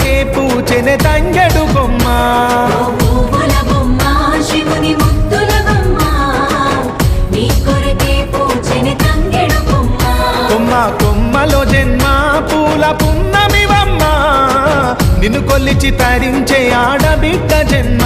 పూచెనే పూచెన తంగడు బొమ్మ. కొమ్మ కొమ్మలో జన్మ పూల పున్నమి బొమ్మ నిన్ను కొల్లిచి తరించే ఆడబిడ్డ జన్మ.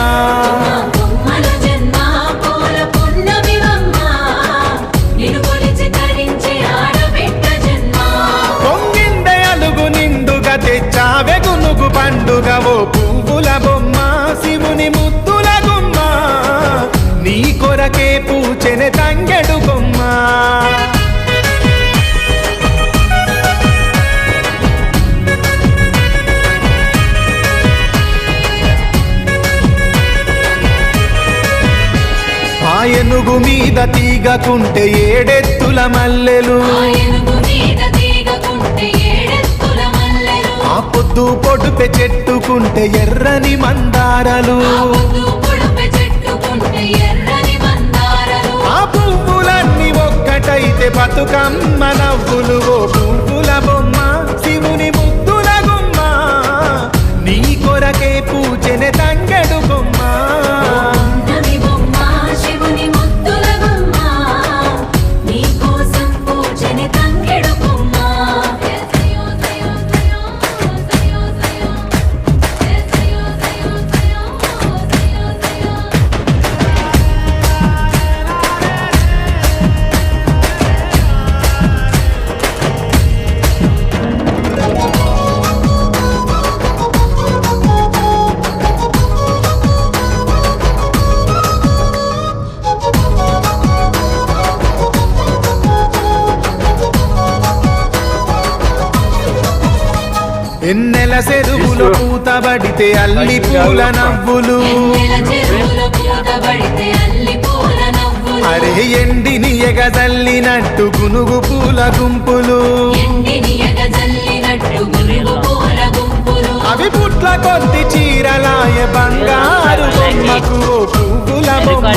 శివుని ముద్దుల గుమ్మ నీ కొరకే పూచెనే తంగెడు కొమ్మ ఆ ఏనుగు మీద తీగకుంటే ఏడెత్తుల మల్లెలు. ఆ ఏనుగు మీద తీగకుంటే ఏడెత్తుల మల్లెలు. ఆ పొద్దు పొడుపె చెట్టుకుంటే ఎర్రని మందారలు. బతుకమ్మ నవ్వులు ఓ పువ్వుల బొమ్మ. ఎన్నెల చెరువులో పూతబడితే అల్లి పూల నవ్వులు. ఎన్నెల చెరువులో పూతబడితే అల్లి పూల నవ్వులు. అరే ఎండిని ఎగజల్లినట్టు గునుగు పూల గుంపులు. ఎండిని ఎగజల్లినట్టు గురుగు పూల గుంపులు. అవి పుట్ల కొద్ది చీరలాయ బంగారు బొమ్మకు పువ్వుల బొమ్మ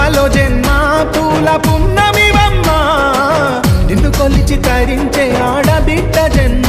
కొమ్మలో జన్మ పూల పున్నమివమ్మ. నిన్ను కొలిచి తరించే ఆడబిడ్డ జన్మ.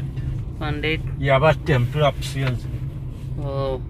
funded. Funded? Yeah, but them drops, yes. Oh.